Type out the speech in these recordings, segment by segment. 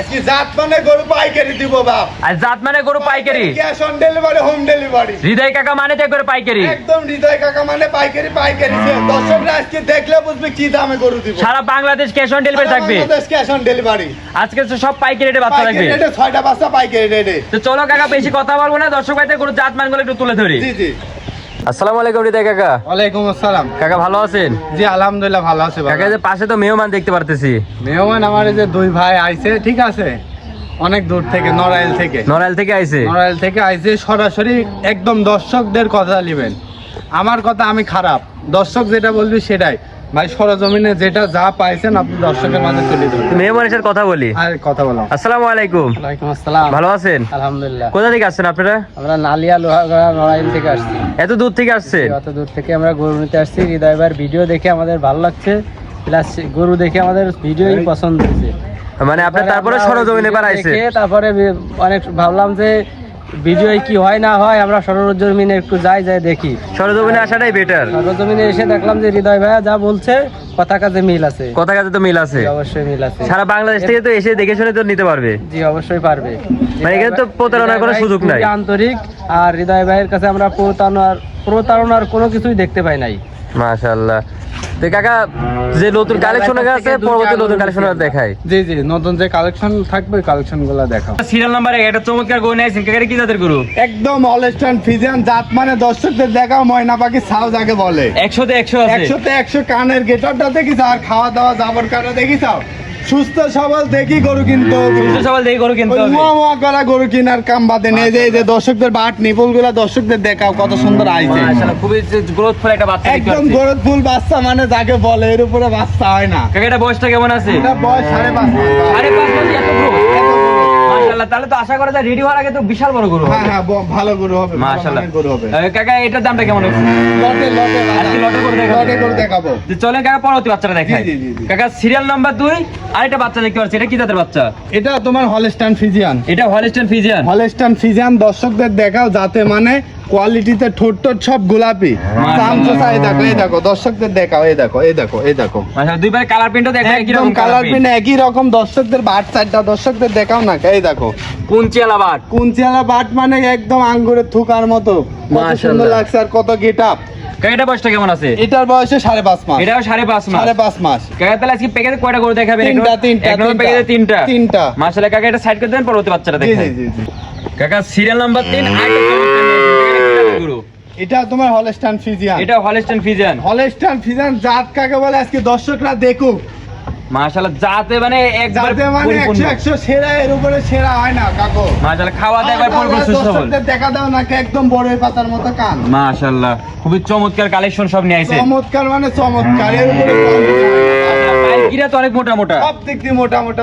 আজকে জাত মানে গরু পাইকারি দিব বাপ। আর জাত মানে গরু পাইকারি cash on delivery home delivery Hridoy কাকা মানে তো একবারে পাইকারি? একদম হৃদয় কাকা মানে পাইকারি পাইকারি। দর্শকরা আজকে দেখলে বুঝবে কি দামে গরু দিব। সারা বাংলাদেশ ক্যাশ অন ডেলিভারি থাকবে? ক্যাশ অন ডেলিভারি আজকে তো সব পাইকারি রেটে বাচ্চা থাকবে। ছয়টা বাচ্চা পাইকারি রেটে। তো চলো কাকা বেশি কথা বলব না। দর্শক ভাইদের গরু জাত মানগুলো একটু তুলে ধরি। জি জি। আসসালামু আলাইকুম হৃদয় কাকা। ওয়ালাইকুম আসসালাম। কাকা ভালো আছেন? জি আলহামদুলিল্লাহ ভালো আছে কাকা যে পাশে তো মেহমান দেখতে পারতেছি। মেহমান আমার যে দুই ভাই আইছে ঠিক আছে? অনেক দূর থেকে নড়াইল থেকে। নড়াইল থেকে আইছে? নড়াইল থেকে আইছে সরাসরি একদম দর্শকদের কথা নেবেন আমার কথা আমি খারাপ। দর্শক যেটা বলবি সেটাই। ভাই সরজমিনে যেটা যা পাইছেন আপনি দর্শকের মাঝে তুলে ধরুন। মেহমানের সাথে কথা বলি। আর কথা বলো। আসসালামু আলাইকুম। ওয়ালাইকুম আসসালাম। ভালো আছেন? আলহামদুলিল্লাহ। কোথা থেকে আসছেন আপনারা? আমরা নালিয়া লোহাগড়া নড়াইল থেকে আসছি। এত দূর থেকে আসছেন? অত দূর থেকে আমরা গরু নিতে আসছি। হৃদয় ভাইয়ের ভিডিও দেখে আমাদের ভালো লাগছে। প্লাস গরু দেখে আমাদের ভিডিওই পছন্দ হয়েছে। মানে আপনি তারপরে সরজমিনে আইছে তারপরে অনেক ভাবলাম যে ভিডিও কি হয় না হয় আমরা সরজমিনে একটু যাই যাই দেখি। সরজমিনে আসাটাই বেটার সরজমিনে এসে দেখলাম যে হৃদয় ভাইয়া যা বলছে কথা কাজে মিল আছে। কথা কাছে তো মিল আছে। অবশ্যই মিল আছে। সারা বাংলাদেশ থেকে তো এসে দেখে শুনে তো নিতে পারবে। জি অবশ্যই পারবে। মানে এখানে তো প্রতারণার কোনো সুযোগ নাই। আন্তরিক আর হৃদয় ভাইয়ের কাছে আমরা প্রতারণার প্রতারণার কোনো কিছুই দেখতে পাই নাই। মাশাআল্লাহ। তো কাকা যে নতুন কালেকশন আছে পরবর্তী নতুন কালেকশন দেখাই। জি জি নতুন যে কালেকশন থাকবে কালেকশনগুলা দেখাও। সিরিয়াল নাম্বার একটা চমৎকার গরু নিয়েছেন কাকারে কি জাতের গরু? একদম অলস্টান ফিজিয়ান জাত মানে দর্শকদের দেখাও ময়না পাখি সাউ যাকে বলে। একশোতে একশো আছে? একশোতে একশো কানের গেটারটা দেখিস আর খাওয়া দাওয়া যাবার দেখি দেখিস সুস্থ সবল দেখি গরু কিন্তু সুস্থ সবল দেখি গরু কিনতে হবে। মুয়া মুয়া করা গরু কিনার কাম বাদে নেই। যে এই যে দর্শকদের বাট নিপুলগুলা দর্শকদের দেখাও কত সুন্দর আইছে। মাশাআল্লাহ খুবই গ্রোথফুল একটা বাচ্চা একদম পাচ্ছি। ফুল বাচ্চা মানে যাকে বলে এর উপরে বাচ্চা হয় না। কাকা এটা বয়সটা কেমন আছে? এটা বয়স সাড়ে পাঁচ এত গ্রোথ মাশাআল্লাহ তাহলে তো আশা করা যায় রেডি হওয়ার আগে তো বিশাল বড় গরু হ্যাঁ হ্যাঁ ভালো গরু হবে মাশাআল্লাহ। গরু হবে। কাকা এটার দামটা কেমন হবে লটে লটে আজকে লটে করে দেখাবো। লটে করে দেখাবো। তো চলেন কাকা পরবর্তী বাচ্চাটা দেখাই। কাকা সিরিয়াল নাম্বার দুই আরেকটা বাচ্চা দেখতে পাচ্ছি। এটা কি জাতের বাচ্চা? এটা তোমার হলস্টান ফিজিয়ান এটা হলিস্টান ফিজিয়ান হলস্টান ফিজিয়ান দর্শকদের দেখাও যাতে মানে কোয়ালিটিতে ঠোঁট টোট সব গোলাপি। চামচো এই দেখো এই দেখো দর্শকদের দেখাও এই দেখো এই দেখো এই দেখো। মাশাআল্লাহ দুইবার কালার প্রিন্টও দেখো একই রকম কালার পিন একই রকম দর্শকদের বাট চারটা দর্শকদের দেখাও না এই দেখো। কুঞ্চিয়ালা বাট। কুঞ্চিয়ালা বাট মানে একদম আঙ্গুরের থুকার মতো কত সুন্দর লাগছে আর কত গেট আপ কাকা বয়সটা কেমন আছে? এটার বয়সে সাড়ে পাঁচ মাস। এটাও সাড়ে পাঁচ মাস। সাড়ে পাঁচ মাস। কাকা তাহলে আজকে প্যাকেজে কয়টা করে দেখাবেন? তিনটা, তিনটা, এক নম্বর তিনটা। প্যাকেজে তিনটা। তিনটা। মাশাআল্লাহ কাকা এটা সাইড করে দেন পরবর্তী বাচ্চাটা জি। কাকা সিরিয়াল নাম্বার তিন আরেকটা চমৎকার নিয়েছেন। কাকা, এটা কি জাতের গরু? এটা তোমার হলস্টান ফিজিয়ান। এটা হলিস্টান ফিজিয়ান। হলস্টান ফিজিয়ান জাত কাকে বলে? আজকে দর্শকরা দেখুক। মাশাআল্লাহ যাতে মানে একবার মানে পরিপূর্ণ। একশো একশো সেরা এর উপরে সেরা হয় না কাকু। মাশাআল্লাহ খাওয়া দাওয়া একবার পরিপূর্ণ সুস্থ দর্শকদের দেখা দাও না একদম বড় পাতার মতো কান। মাশাআল্লাহ খুবই চমৎকার কালেকশন সব নিয়ে আইছে। চমৎকার মানে চমৎকার এর উপরে না। পাইকিরা তো অনেক মোটা মোটা। সব দিক দিয়ে মোটা মোটা।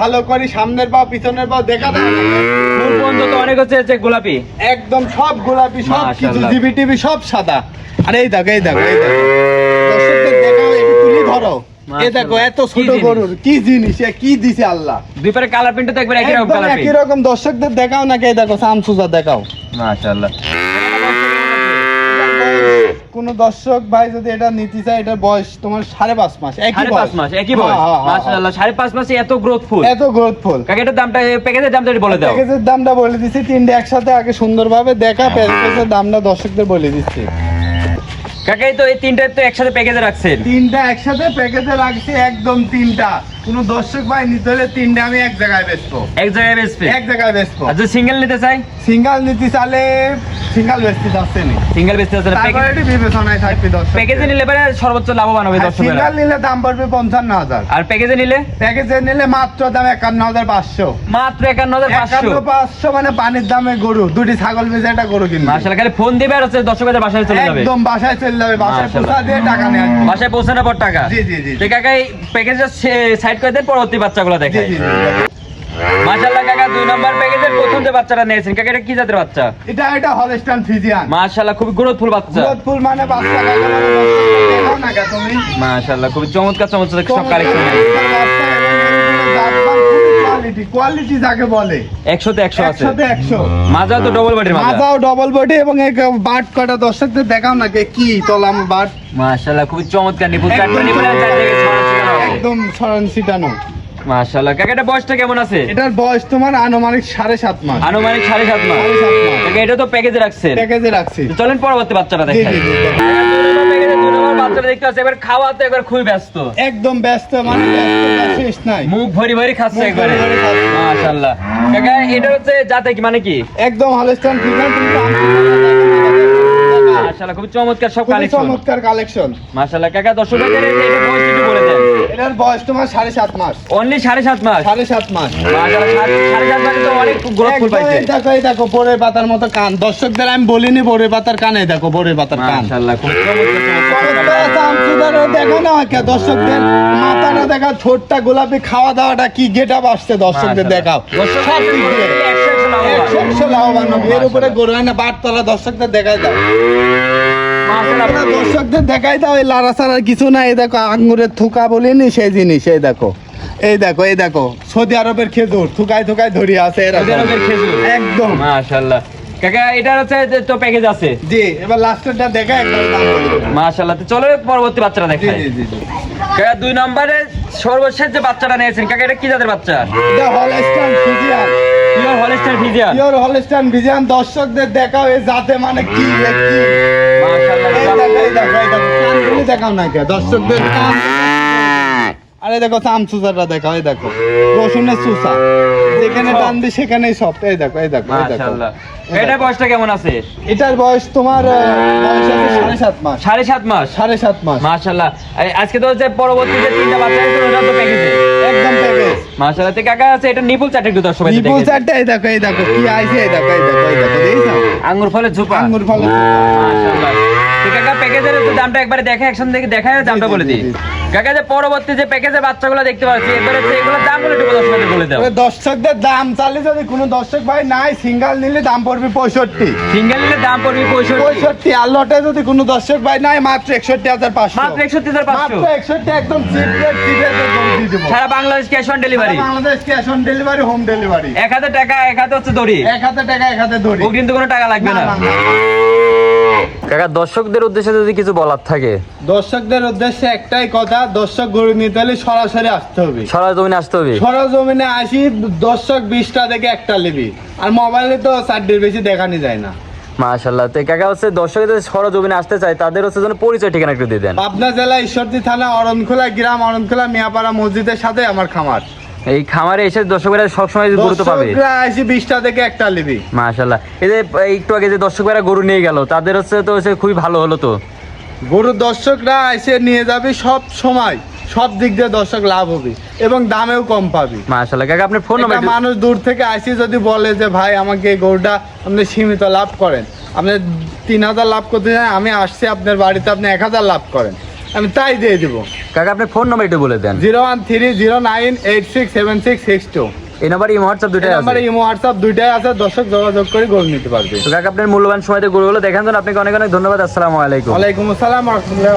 ভালো করি সামনের পা পিছনের পা দেখা পর্যন্ত তো অনেক হচ্ছে হচ্ছে গোলাপি। একদম সব গোলাপি সব কিছু জিবি টিভি সব সাদা। আরে এই দেখো এই দেখো এই দেখো। দর্শকদের দেখাও একটু তুলি ধরো। দেখো এত ছোট? গরুর কি জিনিস কি দিছে আল্লাহ। দুই পারে কালার প্রিন্ট তো একবার একই রকম কালার একই রকম। দর্শকদের দেখাও নাকি? এই দেখো সামসুজা দেখাও। মাশাআল্লাহ। কোন দর্শক ভাই যদি এটা নিতে চায় এটার বয়স তোমার সাড়ে পাঁচ মাস একই পাঁচ মাস একই বয়স। হ্যাঁ, হ্যাঁ, হ্যাঁ, মাশাআল্লাহ সাড়ে পাঁচ মাসে এত গ্রোথফুল এত গ্রোথফুল কাকে এটার দামটা প্যাকেজের দামটা বলে দাও। প্যাকেজের দামটা বলে দিচ্ছি তিনটে একসাথে আগে সুন্দরভাবে দেখা প্যাকেজের দামটা দর্শকদের বলে দিচ্ছি। কাকে তো এই তিনটা তো একসাথে প্যাকেজে রাখছেন। তিনটা একসাথে প্যাকেজে রাখছি একদম তিনটা। কোন দর্শক ভাই নিতে হলে তিনটা আমি এক জায়গায় বেচবো। এক জায়গায় বেচবে? এক জায়গায় বেচবো। যদি সিঙ্গেল নিতে চাই? সিঙ্গাল নিতে চালে সিঙ্গাল বেচতে যাচ্ছে নি। সিঙ্গেল বেচতে চাই তারপরে এটি বিবেচনায় থাকবে দর্শক প্যাকেজে নিলে পরে সর্বোচ্চ লাভবান হবে দর্শকেরা। সিঙ্গাল নিলে দাম পড়বে পঞ্চান্ন হাজার। আর প্যাকেজে নিলে? প্যাকেজে নিলে মাত্র দাম মানে পানির দামে গরু। দুটি ছাগল বেঁচে একটা গরু কিনবে। খালি ফোন দিবে আর হচ্ছে দর্শকদের বাসায় চলে যাবে। একদম বাসায় চলে যাবে বাসায়। দিয়ে টাকা নিয়ে আসবে। বাসায় পৌঁছানোর পর টাকা। জি, জি, জি। সাইড করে দেন পরবর্তী বাচ্চাগুলো জি দেখে জি জি। মাশাআল্লাহ কাকা দুই নম্বর প্যাকেজের প্রথম যে বাচ্চাটা নিয়েছেন কাকা এটা কি জাতের বাচ্চা? এটা এটা হলস্টান ফিজিয়ান মাশাআল্লাহ খুবই গ্রোথফুল বাচ্চা। ফুল মানে বাচ্চা কাকে বলে দর্শকদের দেখাও না মাশাআল্লাহ খুবই চমৎকার চমৎকার সব কালেকশন কোয়ালিটি কোয়ালিটি যাকে বলে। একশোতে একশো আছে। একশোতে একশো। মাজা তো ডবল মাজা। মাজাও ডবল বডি এবং এক বাট কটা দর্শকদের দেখাও না কি তলাম বাট। মাশাআল্লাহ খুবই চমৎকার নিপুণ। একদম সরন ছিটানো। মাশাআল্লাহ। কাকা এটা বয়সটা কেমন আছে? এটার বয়স তোমার আনুমানিক সাড়ে সাত মাস। আনুমানিক সাড়ে সাত মাস। কাকা এটা তো প্যাকেজে রাখছেন। প্যাকেজে রাখছি। চলেন পরবর্তী বাচ্চাটা দেখাই। জি জি। বাচ্চাটা দেখতে এবার খাওয়াতে খুবই ব্যস্ত। একদম ব্যস্ত মানে ব্যস্ততা শেষ নাই। মুখ ভরি ভরি খাচ্ছে একবারে। মাশাআল্লাহ। কাকা এটা হচ্ছে জাতে কি মানে কি? একদম হলস্টান তুমি মাশাআল্লাহ খুব চমৎকার সব কালেকশন চমৎকার কালেকশন মাশাআল্লাহ কাকা বলে দেন? এটার বয়স তোমার সাড়ে সাত মাস। অনলি সাড়ে সাত মাস? সাড়ে সাত মাস। মাশাআল্লাহ সাড়ে- সাড়ে সাত মাসে তো অনেক গ্রোথ ফুল পাইছে। দেখো এই দেখো বোরের পাতার মতো কান। দর্শকদের আমি বলিনি বোরের পাতার কান দেখো বোরের পাতার কান। মাশাআল্লাহ খুব চমৎকার দেখো না কে দর্শকদের মাথাটা দেখা ছোটটা গোলাপি খাওয়া দাওয়াটা কি গেট আপ আসছে দর্শকদের দেখাও। দর্শক এর উপরে গরু হয় না বারতলা দর্শকদের দেখাই দাও। দর্শকদের দেখাই দাও এই লারা সারার কিছু না এই দেখো আঙ্গুরের থুকা বলিনি সেই জিনিস এই দেখো। এই দেখো এই দেখো সৌদি আরবের খেজুর থুকায় থুকায় ধরিয়ে আছে সৌদি আরবের খেজুর। একদম। মাশাআল্লাহ। কাকা এটার হচ্ছে যে তো প্যাকেজ আছে? জি এবার লাস্টেরটা দেখা একবার দাম বলি। মাশাআল্লাহ তো চলো পরবর্তী বাচ্চাটা জি দেখাই। জি জি জি। কাকা দুই নম্বরে সর্বশেষ যে বাচ্চাটা নিয়েছেন কাকা এটা কি জাতের বাচ্চা? এটা Holstein pure Holstein Friesian pure Holstein Friesian দর্শকদের দেখাও এই জাতে মানে কি কি? মাশাআল্লাহ দেখাও না কে? দর্শকদের কান আরে দেখো চাম চুসারটা দেখাও এই দেখো। রসুনের চুসা যেখানে সব। টানবি সেখানেই সব এই দেখো এই দেখো এই দেখো। মাশাআল্লাহ। এটা বয়সটা কেমন আছে? এটার বয়স তোমার সাড়ে সাত মাস। সাড়ে সাত মাস? সাড়ে সাত মাস। মাশাআল্লাহ। এই আজকে তো হচ্ছে পরবর্তী যে তিনটা বাচ্চা আছে ওটা তো প্যাকেজে একদম প্যাকেজ মাশাআল্লাহ। তো কাকা আছে এটা নিপুল চারটে একটু দর্শক নিপুল চারটা এই দেখো এই দেখো কি আইছে এই দেখো এই দেখো এই দেখো দেখছ? আঙ্গুর ফলে ঝুপা। আঙ্গুর ফলে মাশাআল্লাহ। তো কাকা প্যাকেজের দামটা একবারে দেখে একসাথে দেখে দেখায় দামটা বলে দিই। কাকা যে পরবর্তী যে প্যাকেজের বাচ্চাগুলো দেখতে পাচ্ছি এবারে হচ্ছে এগুলোর দামগুলো একটু দর্শকদের বলে দাও। দর্শকদের দাম চালে যদি কোনো দর্শক ভাই নাই সিঙ্গেল নিলে দাম পড়বে পঁয়ষট্টি। সিঙ্গেল নিলে দাম পড়বে পঁয়ষট্টি। পঁয়ষট্টি আর লটে যদি কোনো দর্শক ভাই নাই মাত্র একষট্টি হাজার পাঁচশো। মাত্র একষট্টি হাজার পাঁচশো। মাত্র একষট্টি একদম cheap rate cheap rate Sara Bangladesh cash on delivery Bangladesh cash on delivery home delivery এক হাজার টাকা এক হাতে হচ্ছে দড়ি। এক হাতে টাকা এক হাতে ধরি ও কিন্তু কোনো টাকা লাগবে না। কাকা দর্শকদের উদ্দেশ্যে যদি কিছু বলার থাকে। দর্শকদের উদ্দেশ্যে একটাই কথা দর্শক গরু নিতে হলে সরাসরি আসতে হবে। সরাজ আসতে হবে? সরজমিনে আসি দর্শক বিশটা থেকে একটা লিবি আর মোবাইলে তো চারটির বেশি দেখানি যায় না। মাশাল্লাহ তো কাকা হচ্ছে দর্শকদের সরাজ জমিনে আসতে চায় তাদের হচ্ছে যেন পরিচয় ঠিকানা একটু দিয়ে দেন। পাবনা জেলা ঈশ্বরদী থানা অরণখোলা গ্রাম অরণখোলা মিয়াপাড়া মসজিদের সাথে আমার খামার। এই খামারে এসে দর্শকরা সবসময় গুরুত্ব পাবে। বিশটা থেকে একটা লিবি মাশাল্লাহ এই যে একটু আগে যে দর্শকরা গরু নিয়ে গেল তাদের হচ্ছে তো হচ্ছে খুবই ভালো হলো তো। গরু দর্শকরা এসে নিয়ে যাবে সব সময়। সব দিক দিয়ে দর্শক লাভ হবে এবং দামেও কম পাবি। কাকা আপনার ফোন নাম্বার মানুষ দূর থেকে আসি যদি বলে যে ভাই আমাকে গরুটা আপনি সীমিত লাভ করেন। আপনি তিন হাজার লাভ করতে চান আমি আসছি আপনার বাড়িতে আপনি এক হাজার লাভ করেন। আমি তাই দিয়ে দিব। কাকা আপনি ফোন নাম্বার একটু বলে দেন। Zero one three zero nine eight six seven six six two. এই নাম্বার হোয়াটসঅ্যাপ দুটাই আছে। নাম্বারে ইমো হোয়াটসঅ্যাপ দুইটাই আছে। দর্শক যোগাযোগ করে গরু নিতে পারবে। তো কাকা আপনার মূল্যবান সময়তে গরুগুলো হলো। জন্য আপনাকে অনেক অনেক ধন্যবাদ। আসসালামু আলাইকুম। ওয়ালাইকুম আসসালাম রহমতুল্লাহ